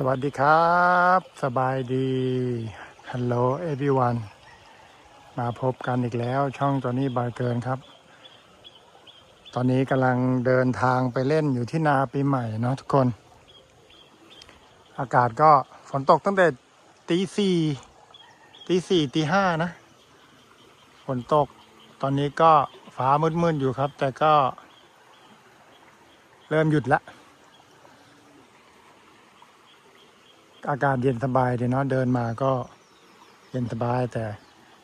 สวัสดีครับ สบายดีฮัลโหลเอ r y วันมาพบกันอีกแล้วช่องตัวนี้บายเกินครับ ตอนนี้กำลังเดินทางไปเล่นอยู่ที่นาปีใหม่เนาะทุกคน อากาศก็ฝนตกตั้งแต่ตีสี่ตีสี่ตีห้านะฝนตกตอนนี้ก็ฟ้ามืดๆอยู่ครับ แต่ก็เริ่มหยุดละ อากาศเย็นสบายดีเนาะเดินมาก็เย็นสบายแต่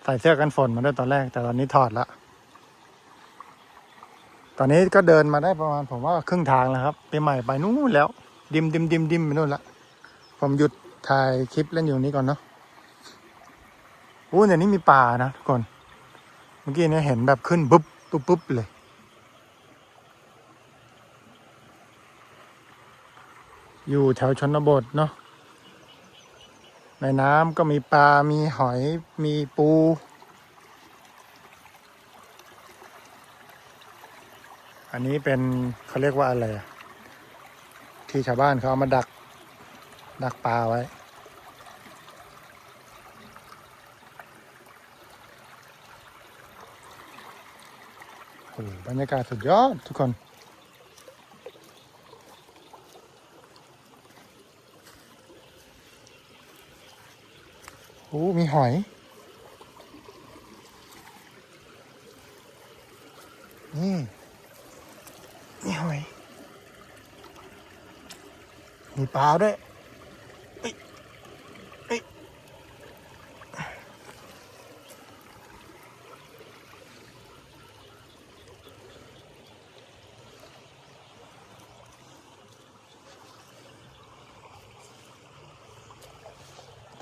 ใส่เสื้อกันฝนมาด้วยตอนแรก แต่ตอนนี้ถอดละตอนนี้ก็เดินมาได้ประมาณผมว่าครึ่งทางแล้วครับไปใหม่ไปนู่นแล้ว ดิมดิมดิมดิมไปนู่นละผมหยุดถ่ายคลิปเล่นอยู่นี้ก่อนเนาะอู้เดี๋ยวนี้มีป่านะทุกคนเมื่อกี้เนี่ยเห็นแบบขึ้นปุ๊บปุ๊บปุ๊บเลยอยู่แถวชนบทเนาะ ในน้ำก็มีปลา มีหอย มีปู อันนี้เป็นเขาเรียกว่าอะไรอะที่ชาวบ้านเขาเอามาดัก ดักปลาไว้ โอ้บรรยากาศสุดยอดทุกคน โอ้ มีหอย นี่ มีหอย มีปลาด้วยเอ้ยเอ้ย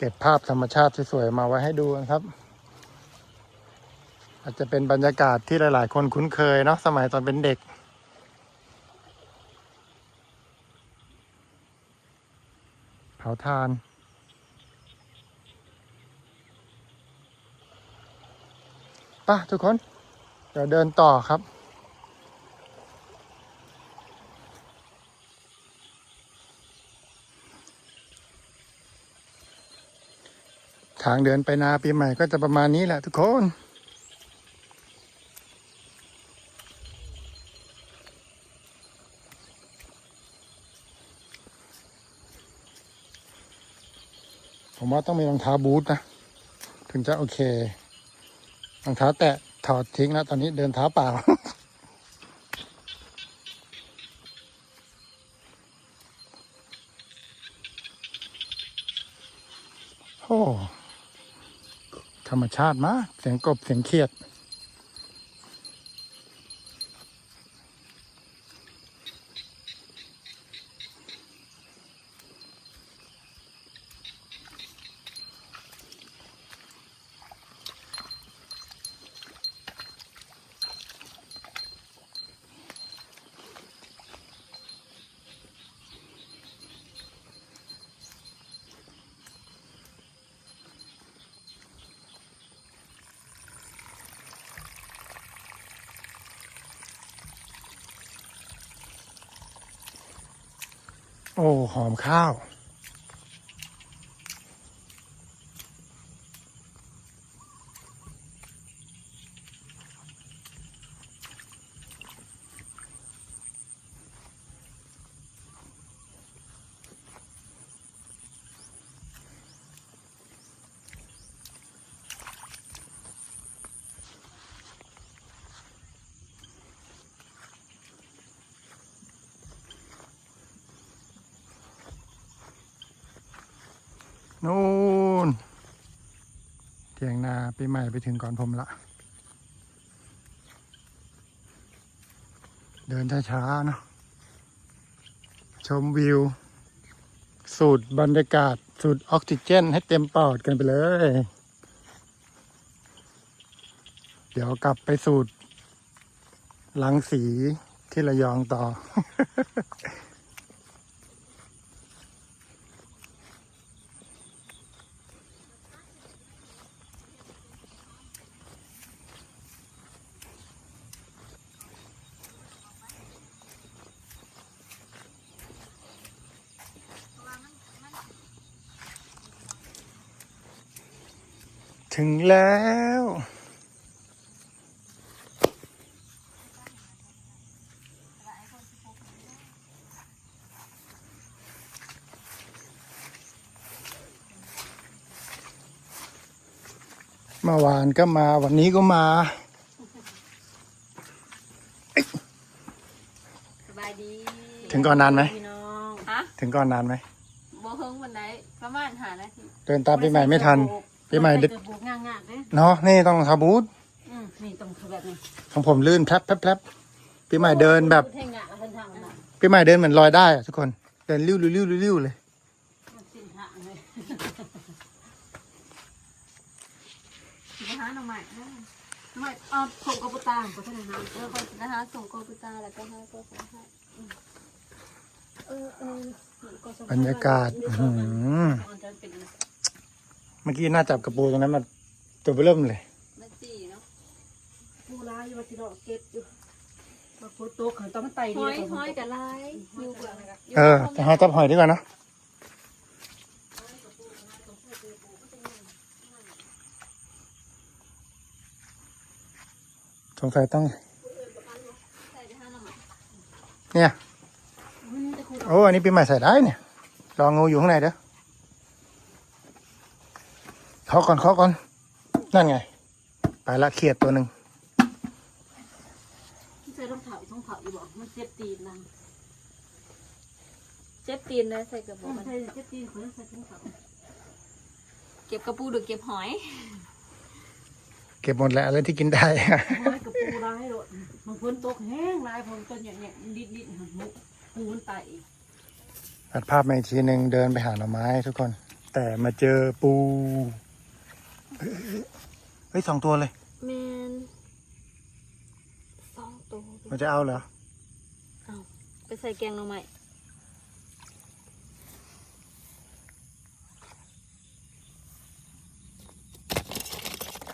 เก็บภาพธรรมชาติสวยๆมาไว้ให้ดูกันครับ อาจจะเป็นบรรยากาศที่หลาย ๆ คนคุ้นเคยเนาะสมัยตอนเป็นเด็ก เผาทานป่ะทุกคน เดี๋ยวเดินต่อครับ ทางเดินไปนาปีใหม่ก็จะประมาณนี้แหละทุกคน ผมว่าต้องมีรองเท้าบูทนะ ถึงจะโอเค รองเท้าแตะถอดทิ้งแล้วตอนนี้เดินเท้าเปล่า ธรรมชาติมากเสียงกบเสียงเขียด โอ้หอมข้าว นู่นเทียง นาปีใหม่ไปถึงก่อนผมละ เดินช้าๆเนาะชมวิว สูดบรรยากาศ สูดออกซิเจน ให้เต็มปอดกันไปเลย เดี๋ยวกลับไปสูดลังสีที่ระยองต่อ เพราะว่ามันมัน ถึงแล้ว เมื่อวานก็มาวันนี้ก็มาสบายดีถึงก่อนนานไหม พี่น้องฮะถึงก่อนนานไหม บ่เฮิงวันไหนประมาณหานาที เดินตามปีใหม่ไม่ทันปีใหม่ดึก เกิดบุกง่ายๆเด้เนาะนี่ต้องทำบูธอืมนี่ต้องคือแบบนี้ของผมลื่นแพลบแพลบแพลบปีใหม่เดินแบบเท่งอะเส้นทางน่ะปีใหม่เดินเหมือนลอยได้อะทุกคนเดินริ้วริ้วริ้วริ้วริ้วเลย มันสิ้นทางเลยสิไปหาหน่อไม้นะหน่อไม้เอาส่งกบตาก็ท่านนะเออก็นะคะส่งกบตาแล้วก็ให้ก็ส่งให้อืมเออเออก็ส่งบรรยากาศอื้อหือมันจะเป็นเมื่อกี้หน้าจับกระปูตรงนั้นมา ตัวเบิ่มเลยมาจีเนาะผู้ร้ายอยู่ว่าที่เราเก็บอยู่มาโคตรโตขันต้องมันไตห้เดีอวยห้อยกับลายอยู่เบื้องเออจะหาจับหอยดีกว่าเนอะสงสัยต้องใส่ไปหาหน่อไม้เนี่ยมันจะคูดโอ้ อันนี้ปีใหม่ใส่ได้เนี่ยลองงูอยู่ข้างในเด้อเคาะก่อนเคาะก่อน นั่นไง ไปละเขียดตัวหนึ่งที่ใส่รองเท้าท้องเท้าอยู่บอกมันเจ็บตีนนางเจ็บตีนนะใส่กระบอกมันใส่เจ็บตีนเขาใส่ท้องเท้าเก็บกระปูหรือเก็บหอย เก็บหมดแล้วอะไรที่กินได้ร้ายกับปูร้ายโดดมันพ้นตกแห้งร้ายพ้นต้นเนี่ยๆดิดดิดหันมุกปูมันไตตัดภาพมาอีกทีหนึ่งเดินไปหาหน่อไม้ทุกคน แต่มาเจอปู เฮ้ยเฮ้ยสองตัวเลย แมนสองตัวมันจะเอาเหรอไปใส่แกงหน่อไม้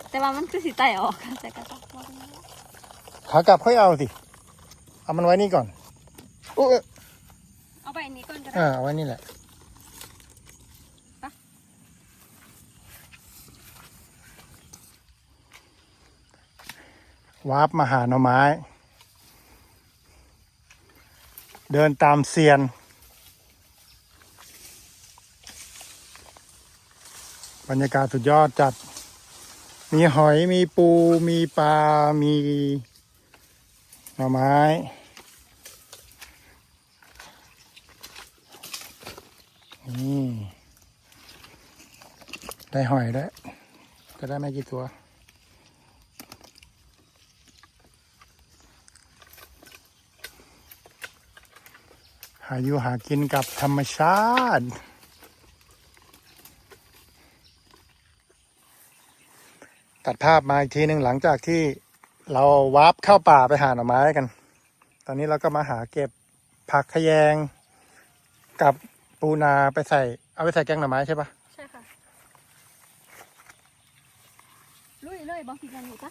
แต่ว่ามันคือสีไตออกใส่กระตักไว้ขากลับค่อยเอาสิ เอามันไว้นี่ก่อนอุ๊ยเอาไปอันนี้ก่อนก็อ่าได้เอาไว้นี่แหละ วาร์ปมาหาหน่อไม้ เดินตามเซียน บรรยากาศสุดยอดจัด มีหอยมีปูมีปลา มีหน่อไม้นี่ได้หอยด้วยจะได้ไม่กี่ตัว หาอยู่หากินกับธรรมชาติ ตัดภาพมาอีกทีหนึ่งหลังจากที่เราวาร์ปเข้าป่าไปหาหน่อไม้กัน ตอนนี้เราก็มาหาเก็บผักขะแยงกับปูนาไปใส่ เอาไปใส่แกงหน่อไม้ใช่ปะใช่ค่ะ ลุยเลยบอกสิกันอยู่ปะ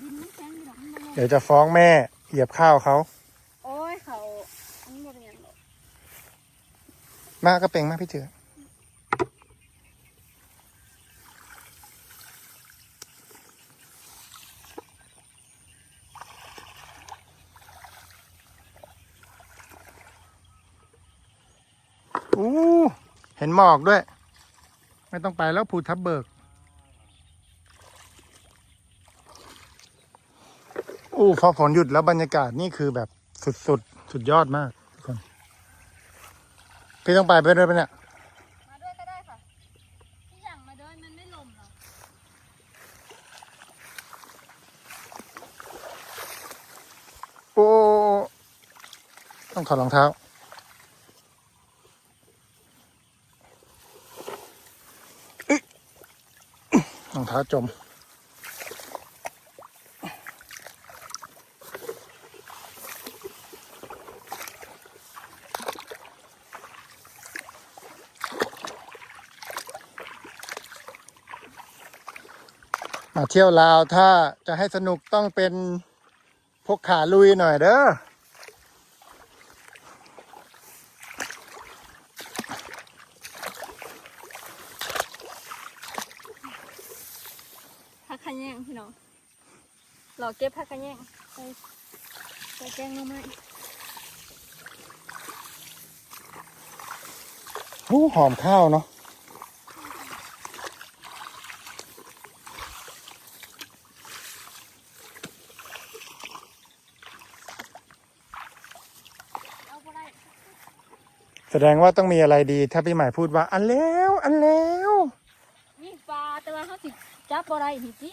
ดินมันแข็งอยู่หรอกมันบ่ลง เดี๋ยวจะฟ้องแม่เหยียบข้าวเขา โอ้ยเขาอันนี้บ่เป็นหยังหรอก มากก็เป็นมากพี่เจืออู้เห็นหมอกด้วย ไม่ต้องไปแล้วภูทับเบิก อู้พอฝนหยุดแล้วบรรยากาศนี่คือแบบสุดสุดๆสุดยอดมาก พี่ต้องไปไปด้วยปะเนี่ย มาด้วยก็ได้ค่ะที่อย่างมาด้วยมันไม่ลมหรอกโอ้ ต้องถอดรองเท้าอึ๊ะรองเท้าจม เที่ยวลาวถ้าจะให้สนุกต้องเป็นพกขาลุยหน่อยเด้อะแยงพี่น้องหลอกเก็บผักขะแยงไปไปแกงหน่อไม้โอ้หอมข้าวเนาะ เอาบ่ได้ แสดงว่าต้องมีอะไรดี ถ้าพี่ใหม่พูดว่าอันแล้วอันแล้วนี่ปลาแต่ว่าเขาสิจับบ่ได้หิจิ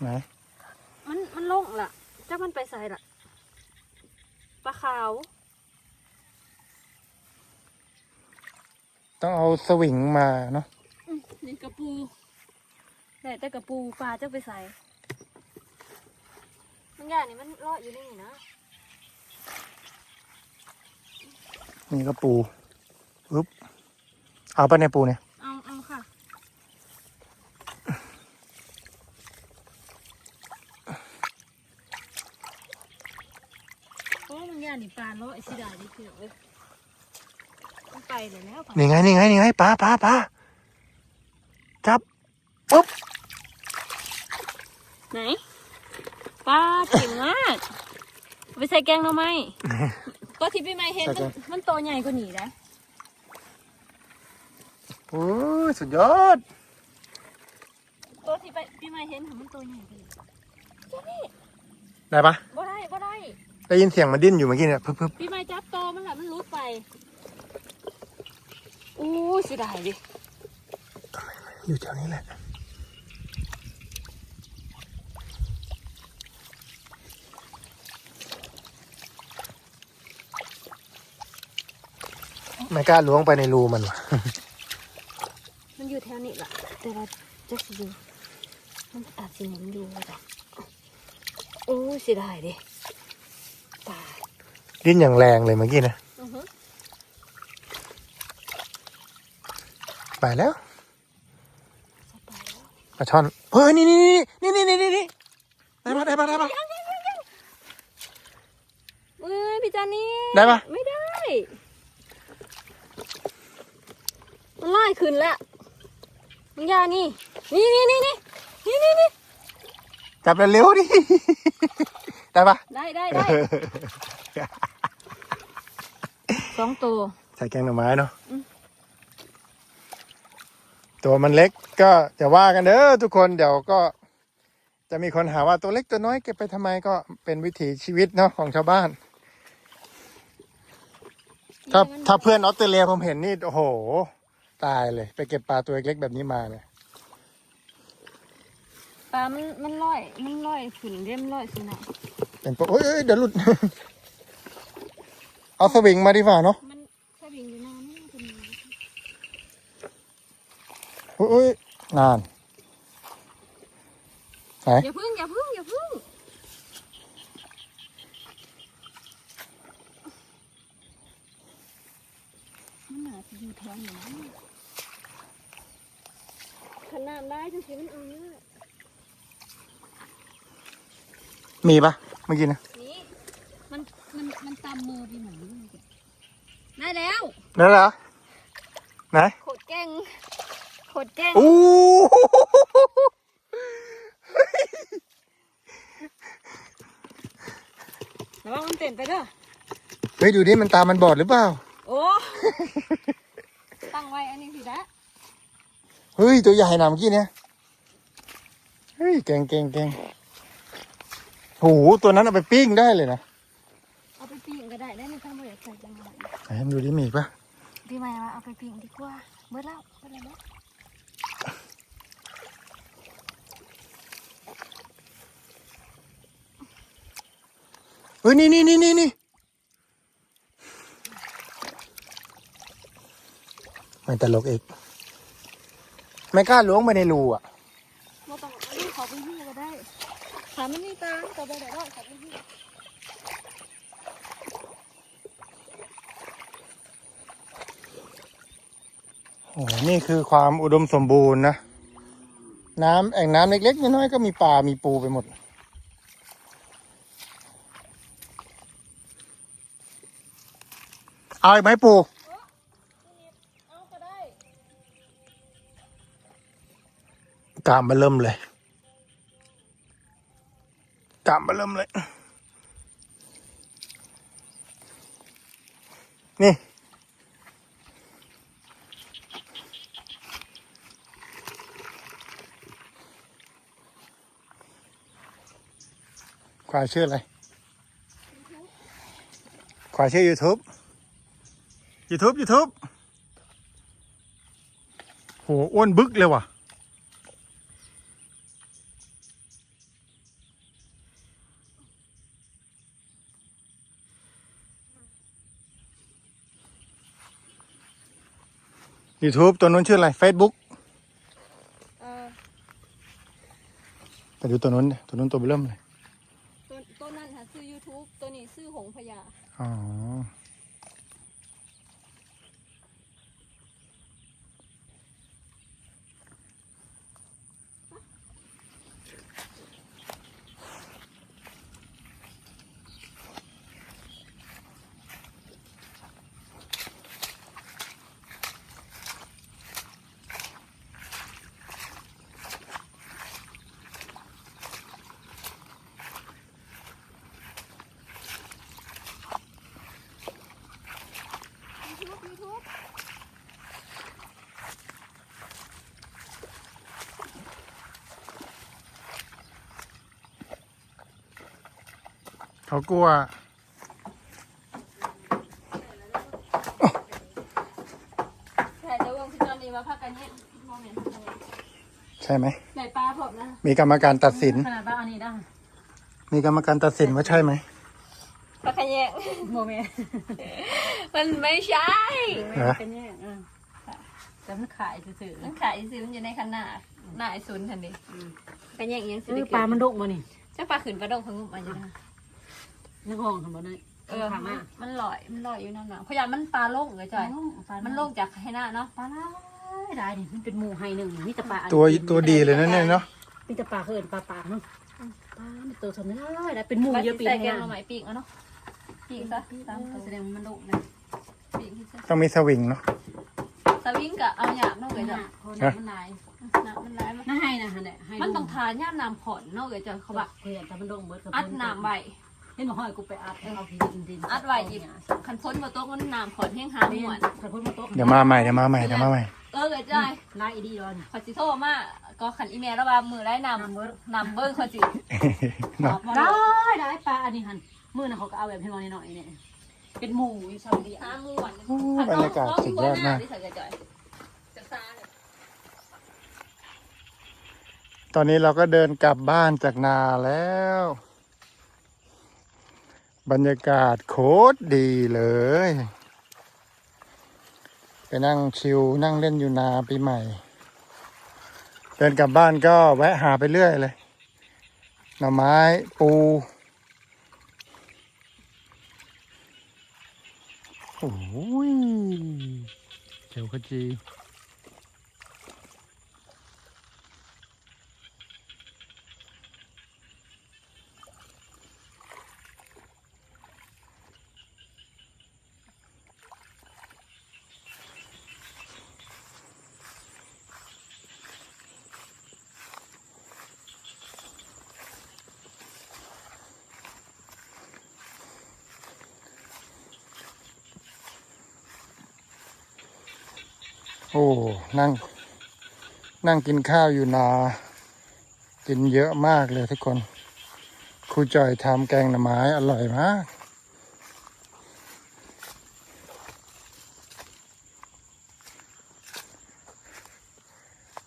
ไหนมันมันลงล่ะจักมันไปใส่ล่ะปลาขาว ต้องเอาสวิงมาเนาะอืมนี่กระปูแต่แต่กระปูปลาจะไปใส่มันอย่างนี้มันรอดอยู่นี่นะ นี่ก็ปูปึ๊บเอาไปในยปูเนี่ยเอาเอาค่ะ โอ้มันอย่างนี้ปลาเลาะไอ้สิดาดิเกี่ยวเอ้ยมันไปเลยแล้วปลานี่ไงนี่ไงนี่ไงปลาปลาปลาจับปุ๊บไหนปลาเก่งมากเอาไปใส่แกงหน่อไม้ ก็ที่พี่ไม่เห็นมันมันโตใหญ่กว่านี้นะโอ้ยสุดยอดตัวที่ไปพี่ไม่เห็นมันโตใหญ่กว่านี้เจ้านี่ได้ปะบ่ได้บ่ได้ได้ยินเสียงมันดิ้นอยู่เมื่อกี้เนี่ยปึ๊บปึ๊บพี่ไม่จับโตมันแหละมันรุดไปอู้เสียดายดิอยู่แถวนี้แหละ ไม่กล้าล้วงไปในรูมันวะมันอยู่แถวนี้แหละแต่ว่าจักสิอยู่มันอาจสิหมุนอยู่จ้ะอู้เสียดายดิตายดิ้นอย่างแรงเลยเมื่อกี้นะอือฮึไปแล้วจะไปแล้วปลาช่อนเฮ้ยนี่นี่นี่นี่นี่นี่นี่ได้ปะได้ปะได้ปะเอ้ยพี่จานี่ได้ปะไม่ได้ มันลอยขึ้นแล้วมึงอยานี่ นี่นี่นี่นี่นี่นี่นี่จับเร็วๆดิ ได้ปะได้ได้ได้สองตัว ใส่แกงหน่อไม้เนาะอืมตัวมันเล็กก็จะว่ากันเด้อทุกคนเดี๋ยวก็ จะมีคนหาว่าตัวเล็กตัวน้อยเก็บไปทำไมก็เป็นวิถีชีวิตเนาะของชาวบ้าน ถ้าถ้าเพื่อนออสเตรเลียผมเห็นนี่โอ้โห ตายเลย ไปเก็บปลาตัวเล็กๆแบบนี้มาเนี่ยปลามันมันลอยมันลอยขึ้นเรียมนลอยสินะเป็นปะโอ้ยเอ้ยเดี๋ยวหลุด เอาสวิงมาดีกว่าเนาะมันสวิงอยู่นานนี่เป็นไงโอ้ยเอ้ยนานไหนอย่าพึ่งอย่าพึ่งอย่าพึ่งมันหนาจะอยู่แถวไหนข นาดได้จังสิมันเอาเนื้อมีปะเมื่อกี้นะนี่มันมันมันตามมือพี่หนูได้แล้วนั่นเหรอไหนโคตรเก่งโคตรเก่งอู้ระวังมันเต้นไปเด้อเฮ้ยดูดิมันตามันบอดหรือเปล่า โอ้ ตั้งไว้อันนี้สิละ เฮ้ย ตัวใหญ่หนาเมื่อกี้เนี่ยเฮ้ยเก่งเก่งเก่งโอ้โหตัวนั้นเอาไปปิ้งได้เลยนะเอาไปปิ้งก็ได้ได้ในข้างบนอยากใส่จังหวะไหนดูดิมีอีกปะพี่ไม่ว่าเอาไปปิ้งดีกว่าเบิดแล้วเบิดแล้วเบิดเฮ้ยนี่นี่นี่นี่นี่มันตลกอีก ไม่กล้าล้วงไปในรูอะมาต้องอันนี้ขอพื้นที่ก็ได้ถามมันนี่ตาต่อไปเดี๋ยวได้ขอพื้นที่โอ้นี่คือความอุดมสมบูรณ์นะ น้ำแอ่งน้ำเล็กๆน้อยๆก็มีปลา มีปูไปหมด เอาอีกไหมปู เอาก็ได้ กามมาเริ่มเลย กามมาเริ่มเลย นี่ ควายชื่ออะไร ควายชื่อ YouTube YouTube YouTube โหอ้วนบึกเลยว่ะ YouTube ตัวนู้นชื่ออะไร Facebook เออไปดูตัวนู้นดิตัวนู้นตัวเริ่มเลย ตัวตัวนั้นค่ะชื่อ YouTube ตัวนี้ชื่อหงพญา อ๋อ ยูทูบยูทูบ เขากลัวแต่จะวงที่ตอนนี้ว่าพักกันเนี่ยโมเมนต์ใช่ไหมไหนปลาผมนะมีกรรมการตัดสิน ขนาดบ้านอันนี้ได้มีกรรมการตัดสินว่าใช่ไหมปลาขยงโมเมนต์มันไม่ใช่เหรอเป็นแย่งอะแต่มันขายซื่อมันขายซื้อมันอยู่ในขนาดหน้าไอซุนทันดิขยงยังๆสิเอได้อเกิดปลามันดุกมานี่ เจ้าปลาขืนปลาดงพังงุบมาอยู่นะ นักห้องทำบ่ได้เออถามมัมานมันลอย มันลอยอยู่นั่นน่ะพยานมันปลาโล่งเลยจอย มันโล่งจากให้หน้าเนาะ ปลาได้ได้นี่มันเป็นหมูไฮหนึ่งมีแต่ปลาอันตัวตัวดีเลยนะเนี่ยเนาะมีแต่ปลาเขินปลาปากเนาะปลามันตัวทำได้ได้เป็นหมูปลาเยอะปีใส่นึงแกงนะเราไหมปีกเอาเนาะ ปีกซะตามตัวแสดงว่ามันดุนะปีกที่ซะต้องมีสวิงเนาะสวิงกับเอาหยาบเนาะเกยจ้ะคนมันลายน้ำมันร้ายมันน่าให้นะฮะเนี่ยให้มันต้องทานย่ามน้ำผ่อนเนาะเกยจ้ะเขาบะเพื่อนแต่มันดุเบิดอัดน้ำไว้ เห็นบ่ห้อยกูไปอัดเอาดินดินอัดไว้หยิบคันพ้นมาโต๊ะมันน้ำผ่อนเพียงหาหเรียมวนนขันพ้นมาโต๊ะเดี๋ยวมาใหม่เดี๋ยวมาใหม่เดี๋ยวมาใหม่เออเกยจ้ะลายอีดีรอนขอสิโทรมาก็ขันอีเมลแล้วว่ามือได้นำน้ำเบิดนำเบิ้งขอสิเนาะได้ได้ปลาอันนี้หันมือนะเขาก็เอาแบบให้น้อยหน่อยเนี่ยเป็นหมูอยู่ชาวดีหามือวันโอ้บรรยากาศสุดยอดมากที่ใส่จ่อยจะซาเลยตอนนี้เราก็เดินกลับบ้านจากนาแล้ว บรรยากาศโคตรดีเลย ไปนั่งชิลนั่งเล่นอยู่นาปีใหม่ เดินกลับบ้านก็แวะหาไปเรื่อยเลย หน่อไม้ปูโอ้ยเขียวขจี อ้นั่ง นั่งกินข้าวอยู่นา กินเยอะมากเลยทุกคนครูจอยทำแกงหน่อไม้อร่อยมาก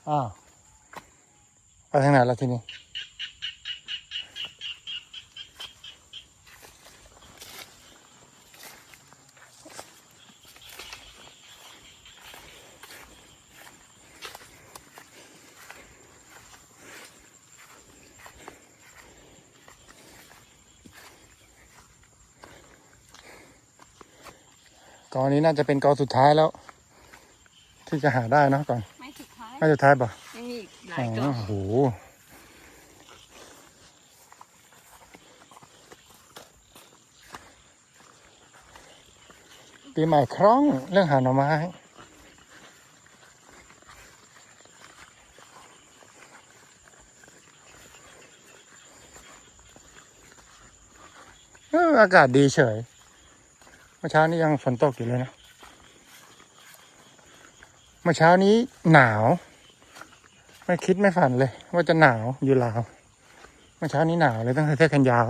อ้าวไปทางไหนแล้วทีนี้ กอนนี้น่าจะเป็นกอสุดท้ายแล้ว ที่จะหาได้นะก่อนไม่สุดท้ายไม่สุดท้ายป่ะยังมีอีกหลายกอโอ้โหปีใหม่ครองเรื่องหาหน่อไม้อากาศดีเฉย เมื่อเช้านี้ยังฝนตกอยู่เลยนะ เมื่อเช้านี้หนาว ไม่คิดไม่ฝันเลย ว่าจะหนาวอยู่ลาว เมื่อเช้านี้หนาวเลยต้องใส่เสื้อแขนยาว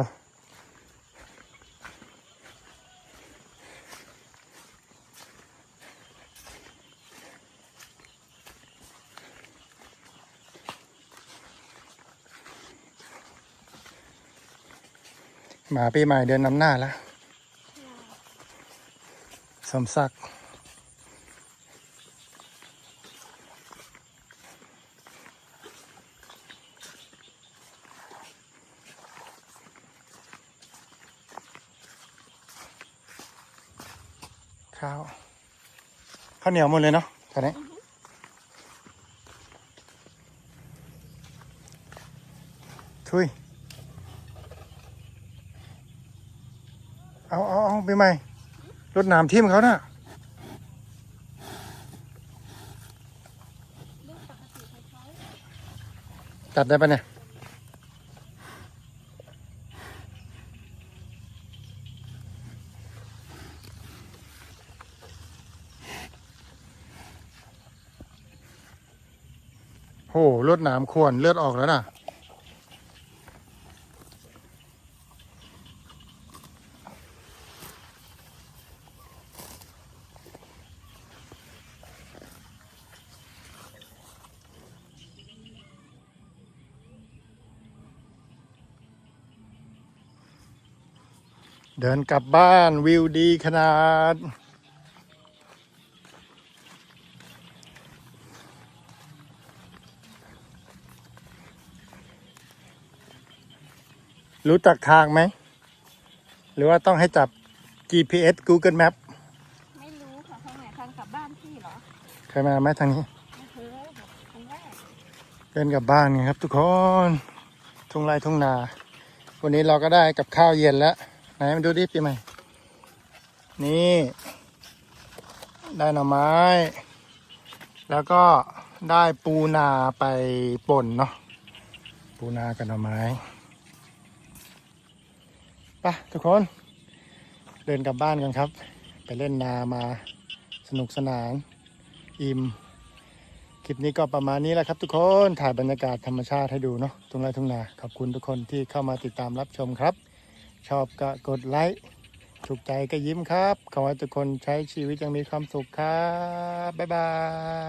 หมาปีใหม่เดินนำหน้าแล้ว สมศักดิ์ข้าวข้าวเหนียวหมดเลยเนาะตอนนี้ทุยเอาเอาเอาไปใหม่ รถน้ำทิ่มเขาน่ะตัดได้ปะเนี่ยโหรถหนามควรเลือดออกแล้วน่ะ เดินกลับบ้านวิวดีขนาด รู้จักทางไหม หรือว่าต้องให้จับ GPS Google Map ไม่รู้ค่ะทางไหนทางกลับบ้านพี่เหรอ เคยมาไหมทางนี้ไม่เคยค่ะครั้งแรกเดินกลับบ้านกันครับทุกคน ทุ่งไร่ทุ่งนา วันนี้เราก็ได้กับข้าวเย็นแล้ว ไหนมาดูดิปีใหม่ นี่ ได้หน่อไม้ แล้วก็ได้ปูนาไปป่นเนาะ ปูนากับหน่อไม้ไปะทุกคน เดินกลับบ้านกันครับ ไปเล่นนามาสนุกสนาน อิ่ม คลิปนี้ก็ประมาณนี้แหละครับทุกคน ถ่ายบรรยากาศธรรมชาติให้ดูเนาะตรงไรทุ่งนา ขอบคุณทุกคนที่เข้ามาติดตามรับชมครับ ชอบก็กดไลค์ถูกใจก็ยิ้มครับ ขอให้ทุกคนใช้ชีวิตยังมีความสุขครับ บ๊ายบาย